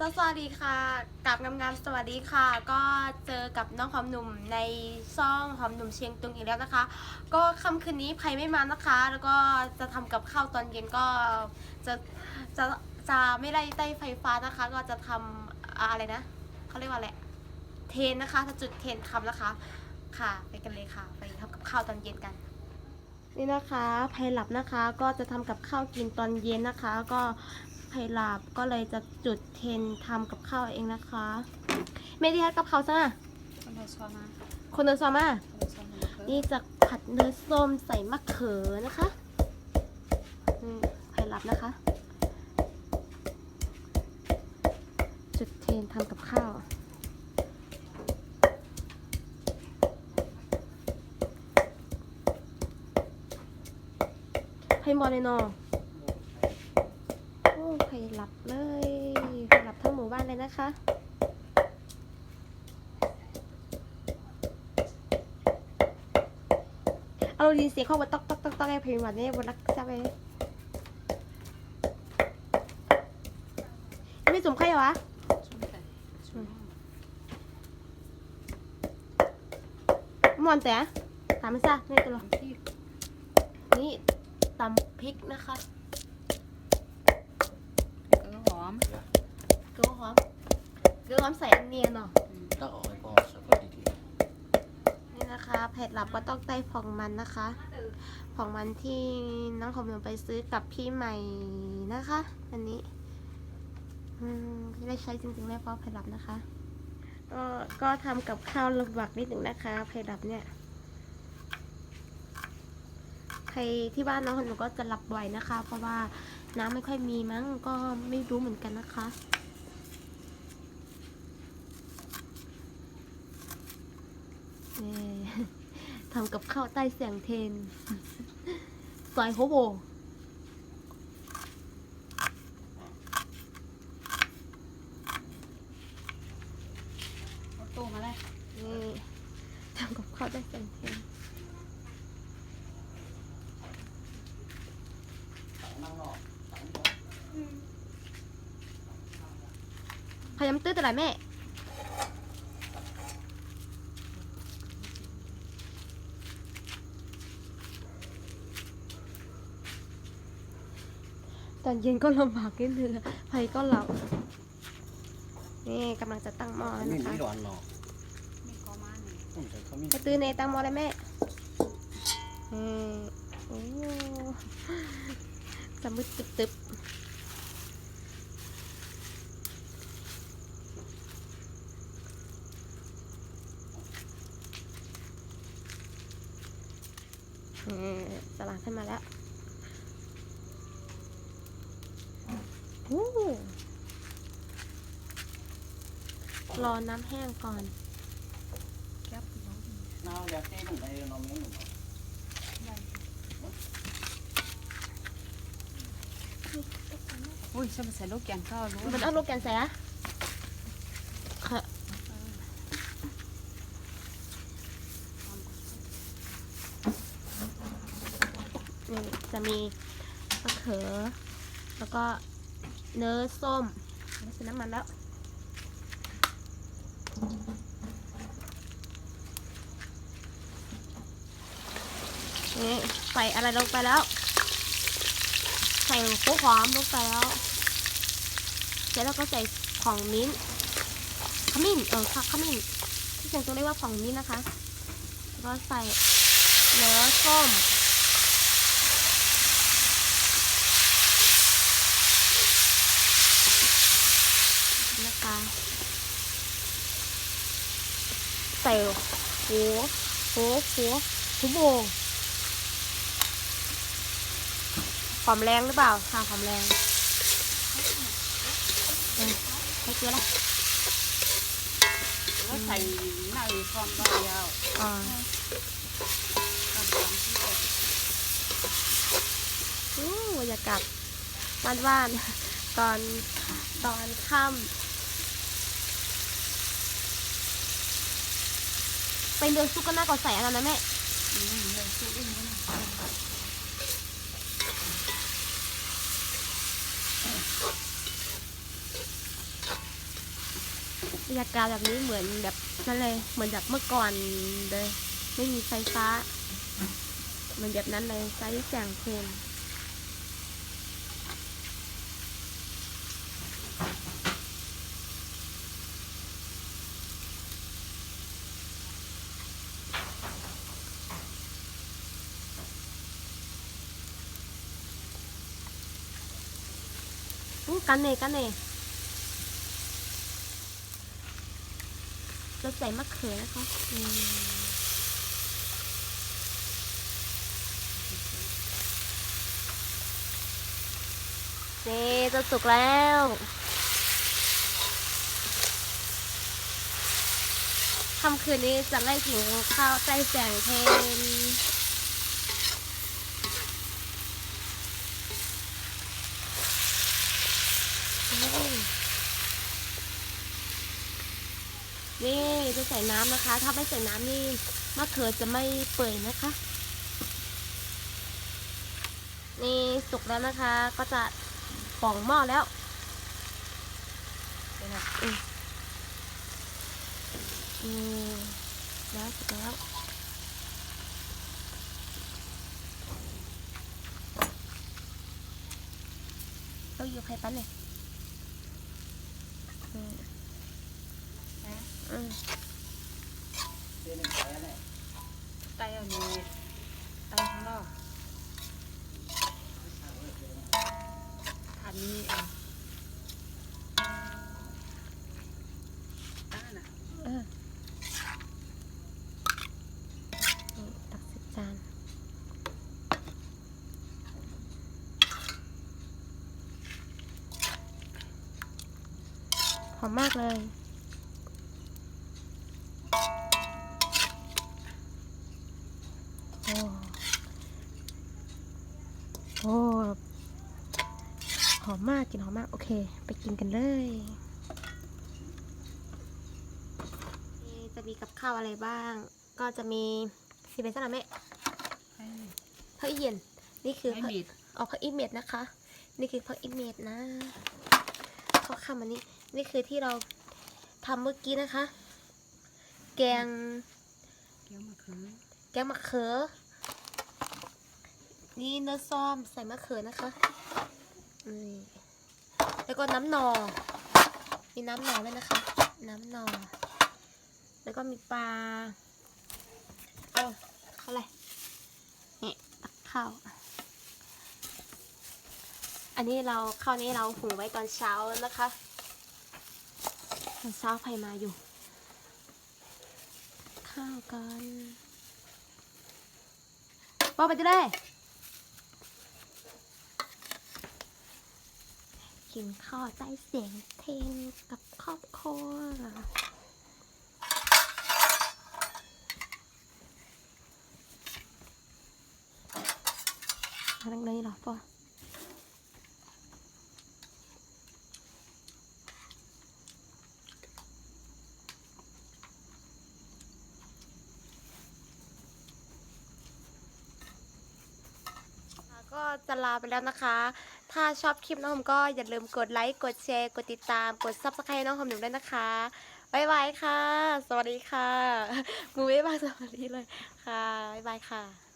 สวัสดีค่ะกับงามๆสวัสดีค่ะ ก็เจอกับน้องหอมหนุ่มในซ่องหอมหนุ่มเชียงตุงอีกแล้วนะคะ ก็ค่ำคืนนี้ใครไม่มานะคะ แล้วก็จะทำกับข้าวตอนเย็นก็จะจะจะไม่ได้ใต้ไฟฟ้านะคะ ก็จะทำอ่าอะไรนะเขาเรียกว่าอะไรเทนนะคะจะจุดเทนทำนะคะ ค่ะไปกันเลยค่ะ ไปทำกับข้าวตอนเย็นกัน นี่นะคะไพหลับนะคะก็จะทำกับข้าวกินตอนเย็นนะคะ ก็ ไพหลับก็เลยจะจุดเทนทำกับข้าวเองนะคะเมดีฮัทกับเขาวซะคนไทยชอบมากคนเดินซอมาคนไทยชอบมากนี่จะผัดเนื้อส้มใส่มะเขือนะคะอืมไพหลับนะคะ จุดเทนทำกับข้าวให้มอเลยเนอโอ้ใครหลับเลยหลับทั้งหมู่บ้านเลยนะคะเอาดีเสียงเข้ามาตอกตอกตอกตอกไอ้เพลงวันนี้บนรักจ้าไปไม่สมใครหรอวะมอนแต่ถามมันซะนี่ตัวหรอที่นี่ตำพริกนะคะ ก็หอมเกลือหอมเกลือหอมใส่อันเนียนเนาะต้องเอาไว้พอสักพอดีนี่นะคะเผ็ดหลับก็ต้องใต้ผ่องมันนะคะผ่องมันที่น้องของหนูไปซื้อกับพี่ใหม่นะคะ อันนี้อืมไม่ได้ใช้จริงๆเลยเพราะเผ็ดหลับนะคะ ก็ก็ทำกับข้าวลำบากนิดหนึ่งนะคะเผ็ดหลับเนี่ยใครที่บ้านน้องของหนูก็จะหลับบ่อยนะคะ เพราะว่า น้ำไม่ค่อยมีมั้งก็ไม่รู้เหมือนกันนะคะเอ่อทำกับข้าวใต้เสียงเทนซอยโฮโบเอาตู้มาเลยนี่ทำกับข้าวใต้เสียงเทน นั่งนอก พยายามตื้อตัวไหนแม่ ตอนเย็นก็ลำบากนิดนึงไฟก็หลับนี่กำลังจะตั้งหม้อแล้วไม่นะคะไม่ร้อนหรอกมีกอมาหนึ่งผมใช้เขามีกระตือในตั้งหม้อเลยแม่อืมโอ้จะมืดตึบๆอื มสลัดขึ้นมาแล้วโอ้รอน้ำแห้งก่อนแก๊บน้องน้าอยากให้หนุ่มได้น้องเลี้ยงหนุ่มอุ้ยฉันมาใส่ลูกแกงข้าวรู้มันเอาลูกแกนใส่อะค่ะ นี่จะมีมะเขือ แล้วก็เนื้อส้มใส่น้ำมันแล้ว นี่ใส่อะไรลงไปแล้ว ใส่หัวหอมลงไปแล้วเสร็จแล้วก็ใส่ของมิ้นขมิ้น เออค่ะขมิ้น ที่เสียงตัวเรียกว่าของมิ้นนะคะ แล้วก็ใส่เนื้อส้ม นะคะ ใส่หัวหัวหัวหัวโบงความแรงหรือเปล่าค่ะความแรงเออใช้เกลือละว่าใส่หน้าอีกความก็ยาวอ่าตามตามที่บอกอู้บรรยากาศบ้านๆตอนตอนค่ำ เป็นเดือนซุกก็น่าก่อใส่อันนั้นนะแม่ยสู้อีกนะนบรรยากาศแบบนี้เหมือนแบบนั่นเลย เหมือนแบบเมื่อก่อนเลย ไม่มีไฟฟ้า เหมือนแบบนั้นเลยใช้แสงเพลง อู้กันเน่กันเน่เราใส่มะเขือนะคะอืมนี่จะสุกแล้วค่ำคืนนี้จะไล่กินข้าวใต้แสงเพลงอืม นี่จะใส่น้ำนะคะ ถ้าไม่ใส่น้ำนี่มะเขือจะไม่เปื่อยนะคะ นี่สุกแล้วนะคะ ก็จะป่องหม้อแล้วนแบบอืมแล้วสุกแล้วเราอยู่ใครปั้นเนี่ยอืม นะ อืม เต้หนึ่ง ไปแล้วเนี่ยไตอาในไตข้างนอกทานนี้เอาตั้งน่ะเออตักสิบจานหอมมากเลย โอ้ โอ้ ห อมมากกลินหอมมาก โอเค ไปกินกันเลยนี่จะมีกับข้าวอะไรบ้าง ก็จะมีสีเป็นสนามแม่ให้ผักอีเย็นนี่คือให้ผักบีดเอาผักอีเม็ดนะคะ นี่คือผักอีเม็ดนะข้อคำอันนี้นี่คือที่เราทำเมื่อกี้นะคะ แกงเกี๊ยวมะเขือแกงมะเขือนี่เนื้อส้มใส่มะเขือนะคะ นี่แล้วก็น้ำนอง มีน้ำนอด้วยนะคะ น้ำนอง แล้วก็มีปลา เอาเข้าอะไร นี่ตักข้าว อันนี้เราข้าวนี้เราหุงไว้ตอนเช้านะคะ ตอนเช้าใครมาอยู่ ข้าวกันบอกไปจะได้ กินข้าวใต้เสียงเพลงกับครอบครัวอะไรเลยหรอปอก็จะลาไปแล้วนะคะ ถ้าชอบคลิปน้องหอมก็อย่าลืมกดไลค์ กดแชร์ กดติดตาม กดซับสไครต์น้องผมหนูด้วยนะคะบายบายค่ะ สวัสดีค่ะ มูไม่บายสวัสดีเลยค่ะบายบายค่ะ